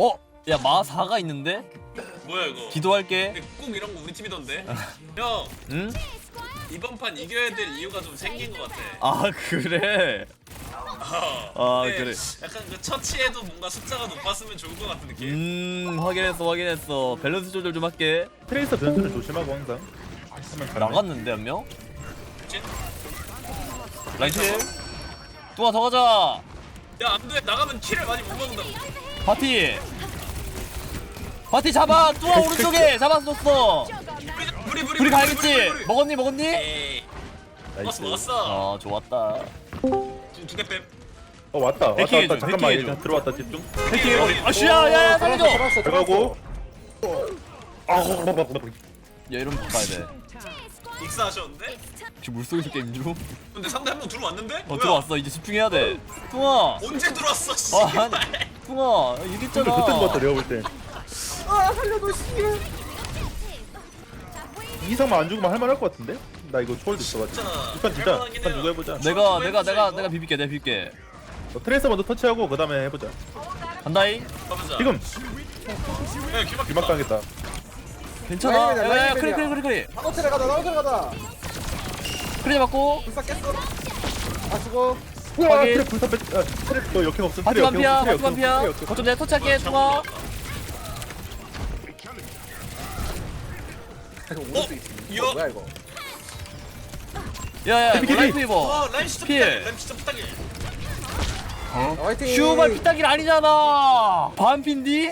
어? 야 마사가 있는데? 뭐야 이거? 기도할게 근데 꼭 이런 거 우리 팀이던데. 형 응? 이번 판 이겨야 될 이유가 좀 생긴 것 같아. 아 그래 어. 아, 근데 그래. 약간 그 처치에도 뭔가 숫자가 높았으면 좋을 것 같은 느낌. 음 확인했어 확인했어 밸런스 조절 좀 할게 트레이서 변수는 조심하고 항상. 하면. 나갔는데 한 명? 그치? 라이트 뚱아 더 가자 야 안돼 나가면 키를 많이 못 먹는다고. 바티 바티 잡아 뚱아 오른쪽에 잡았었어 불이 불이 둘이 가야겠지 먹었니 먹었니? 에이 나이스. 먹었어 먹었어. 아 좋았다 두개 뺨. 어 왔다. 왔다 왔다. 잠깐만. 얘들아 들어왔다 집중. 해킹해버리 아씨야 야야 살려줘 야 들어가고. 아, 이러면 바꿔야 돼 익사하셨는데? 혹시 물속에서 게임 중? 근데 상대 한 명 들어왔는데? 어 뭐야? 들어왔어 이제 집중해야 돼 뚱아 언제 들어왔어? 아 씨발. 아니 뚱아 여기 있잖아 그때 봤다 내가 볼 때. 아 살려줘 씨 이상만 안 죽으면 할만할 것 같은데? 나 이거 초월도 있어가지고. 진짜 일단 진짜 할만하긴 일단 해요. 누구 해보자. 내가 좀 내가 내가 이거. 내가 비빌게 내가 비빌게 어, 트레이서 먼저 터치하고 그 다음에 해보자. 가보자. 지금 야 기막 기막 당했다. 괜찮아 라인이다, 야야 라인이다. 크리 크리 크리 크리 가자 나노텔에 가자 크리 잡았고 불사 깼어 아 죽어 우와 확인. 트랩 불사 뺐. 아 트랩 너 역행 없음. 트랩 역행 반피야 없음. 반피야 트랩 역행 거점 내가 터치할게 이거 어? 이거? 뭐야 이거 야야 비비, 비비. 라이프 입어 와 라인 진짜 필. 피딱이 라인 진짜 피딱이 아, 화이팅 슈발 피딱일 아니잖아 반핀디?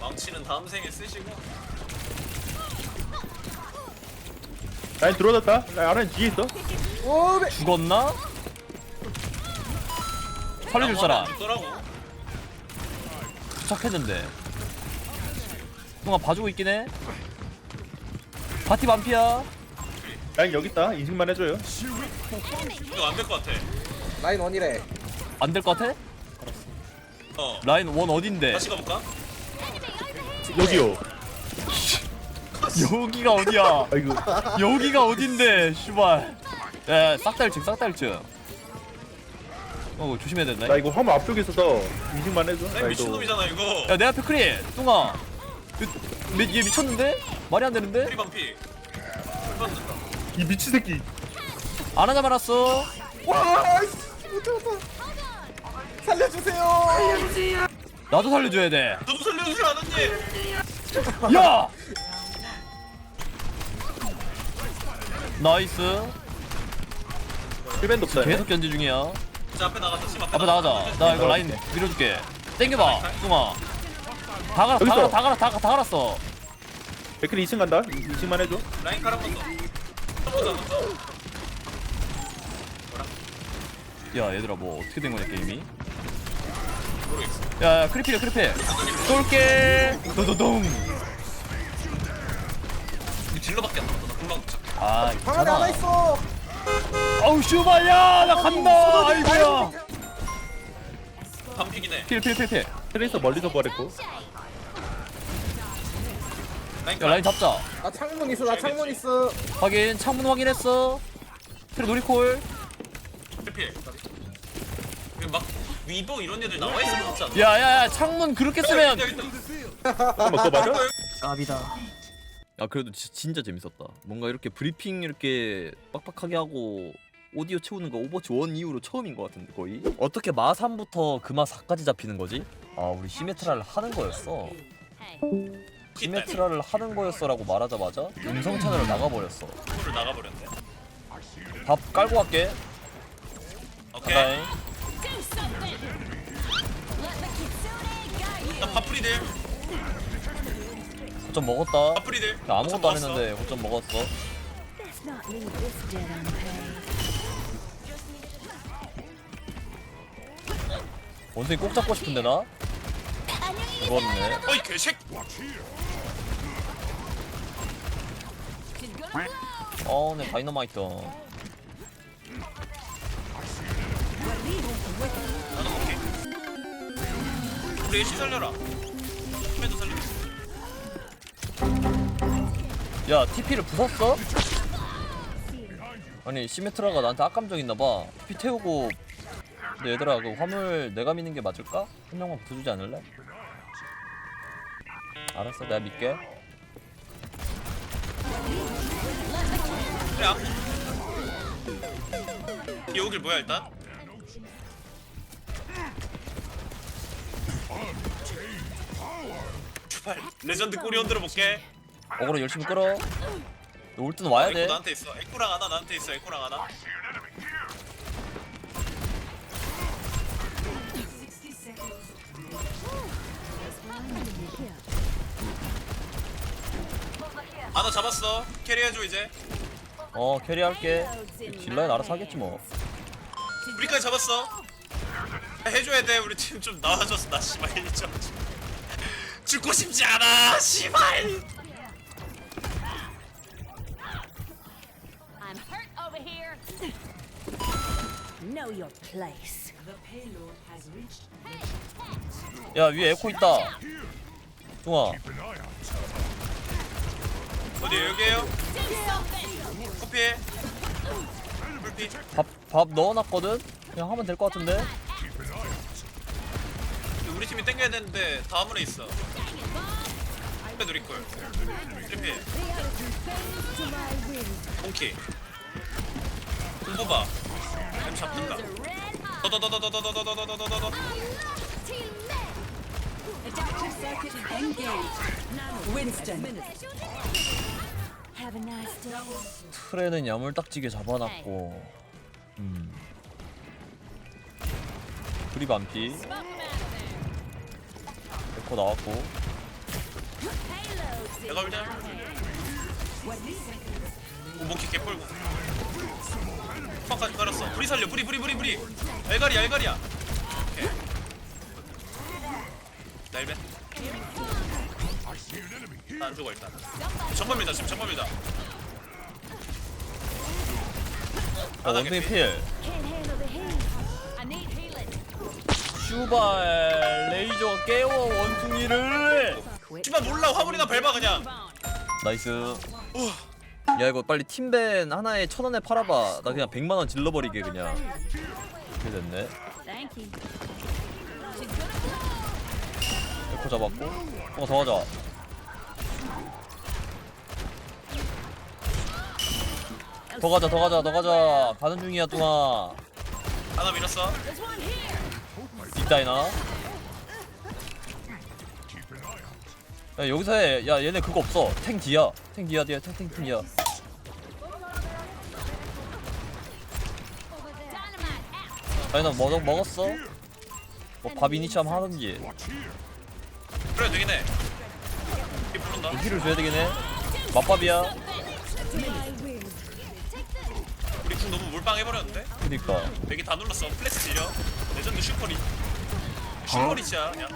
망치는 다음 생에 쓰시고 라인 들어왔다. 나 아라인 뒤에 있어. 오메 죽었나? 살려줄 사람 있더라고 도착했는데 뚱아 봐주고 있긴 해 바티 반피야 라인 여기 있다. 인식만 해줘요. 이거 안 될 것 같아 라인 원이래 안 될 것 같아? 어 라인 원 어딘데? 다시 가볼까? 여기요. 여기가 어디야? 아이고. 여기가 어딘데? 슈발. 야, 싹달층, 싹달층. 어, 조심해야 된다. 나 이거 화물 앞쪽에 있어서 인식만 해줘. 나 이거. 미친놈이잖아 이거 야, 내 앞에 크리, 뚱아. 얘, 얘 미쳤는데? 말이 안 되는데? 프리 반피 불받는다 이 미친 새끼. 안 하자 말았어. 와 씨, 못해봤다 살려주세요 나도 살려줘야 돼. 너도 살려주지 않았니? 야! 나이스. 힐밴드 없다. 계속 견제 중이야. 자 앞에 나가자 심 앞에 앞에 나가자. 나 이거 라인 밀어줄게. 땡겨봐, 뚱아. 다 갈았어, 다 여기 있어. 갈았어, 다 갈았어, 다, 다 갈았어. 백클이 2층 간다. 2층만 해줘. 라인 더. 야, 얘들아, 뭐 어떻게 된 거냐, 게임이? 모르겠어. 야, 야 크리피래 크리피 쏠게 도도동 이거 딜러밖에 안 남았다. 나 금방 도착. 아 방 안에 하나 있어 아우 슈발야 나 간다 아이고야. 필필필필 트레이서 멀리서 버렸고. 야 칼. 라인 잡자 나 창문 있어 나 창문 있어 확인 창문 확인했어 트레 놀이콜 필필. 그막 위버 이런 애들 나와 있을 것 같지 않아? 야야야 창문 그렇게 쓰면 여기 있다, 여기 있다. 잠깐만 그거 맞아? 깝이다 야 그래도 지, 진짜 재밌었다 뭔가 이렇게 브리핑 이렇게 빡빡하게 하고 오디오 채우는 거 오버워치 1 이후로 처음인 것 같은데 거의 어떻게 마 3부터 그마 4까지 잡히는 거지? 아 우리 시메트라를 하는 거였어 시메트라를 하는 거였어라고 말하자마자 음성 채널을 나가버렸어 를 나가버렸네. 밥 깔고 갈게 오케이. 가다잉 나 파프리들. 고점 먹었다 파프리들. 야, 아무것도 안. 했는데 고점 먹었어 Let's not leave this dead unpaid. 원숭이 꼭 잡고 싶은데 나? 죽었네 어이 개색. 어내 다이너마이트 나도 먹게. 우리 애쉬 살려라. 힘에도 살리고. 야 TP를 부쉈어? 아니 시메트라가 나한테 악감정 있나봐 TP 태우고 근데 얘들아 그 화물 내가 미는 게 맞을까? 한 명만 붙여주지 않을래? 알았어 내가 믿게. 그래 여길 뭐야 일단? 제발. 레전드 꼬리 흔들어 볼게. 어그로 열심히 끌어. 올 때는 와야 에코 돼. 나한테 있어. 에코랑 하나 나한테 있어. 에코랑 하나 하나 잡았어. 캐리해줘 이제. 어 캐리할게. 딜라인 알아서 하겠지 뭐. 우리까지 잡았어. 해줘야 돼. 우리 팀 좀 나와줬어. 나 씨발 일좀. 죽고 싶지 않아 씨발. I'm hurt over here. know your place. 야 위에 에코 있다. 중아 어디 여기에요? 커피 불피 밥, 밥 넣어놨거든? 그냥 하면 될 것 같은데? 우리 팀이 땡겨야 되는데 다음으로 있어 근데 누리꼴 트리피 몽키 공보바 엠 잡는다 더더더더더더더더더더더더 트레는 야물딱지게 잡아놨고 음. 그립 안피. 에코 나왔고. 내가 올자. 오 몽키 개뻘고. 펑까지 깔았어. 불이 살려. 불이 불이 불이 불이 알가리야 알가리야. 오케이. 날배 나안 죽어 일단. 정말입니다 지금 정말입니다. 어, 원숭이 필 Can't handle the heat. I need healing. 슈발 레이저가 깨워 원숭이를. 씨발 몰라. 화물이나 밟아 그냥. 나이스. 야 이거 빨리 팀벤 하나에 천 원에 팔아봐. 나 그냥 백만 원 질러버리게 그냥. 이렇게 됐네. Thank you. 에코 잡았고. 어더 가자 더 가자 더 가자 더 가자. 가는 중이야 뚱아. 하나 밀었어. 빅다이나? 야 여기서 해야 얘네 그거 없어. 탱 D야. 탱 D야 D야. 탱, 탱 D야. 다이나 먹, 먹었어? 뭐밥 이니참 하든지 그래 되긴 해. 이 부른다 힐을 줘야 해. 맛밥이야 너무 몰빵 해버렸는데 그니까 여기 다 눌렀어 플래시 질려 레전드 슈퍼리 슈퍼리치야 그냥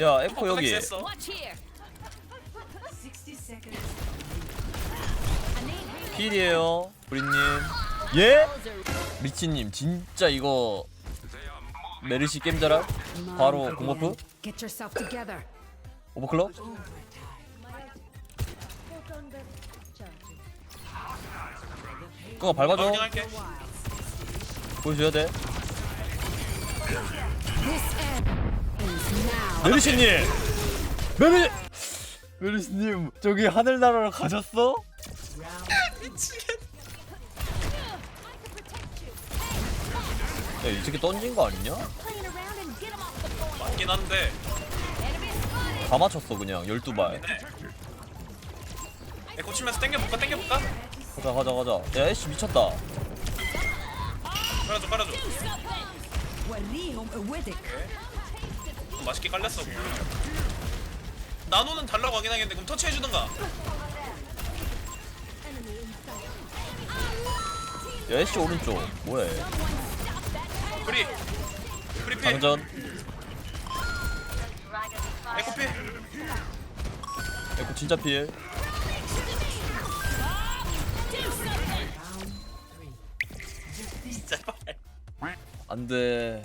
야 에코 여기 플렉스 했어 Watch here. 필이에요 브리님 예? 리치님 진짜 이거 메르시 게임 잘함? 바로 공버프? Get yourself together. 오버클럭? 그거 밟아줘 할게 보여줘야 돼. 메르시님! 메르... 메르시님 저기 하늘나라로 가셨어? 야, 이 새끼 던진 거 아니냐? 맞긴 한데. 다 맞췄어 그냥 12발 에코 치면서 땡겨볼까 땡겨볼까? 가자 가자 가자. 야 애쉬 미쳤다. 깔아줘 깔아줘. 좀 맛있게 깔렸어. 나노는 달라고 하긴 하겠는데 그럼 터치해주던가. 야 애쉬 오른쪽. 뭐해 얘? 프리. 프리피 장전. 에코피 에코 진짜 피해 안돼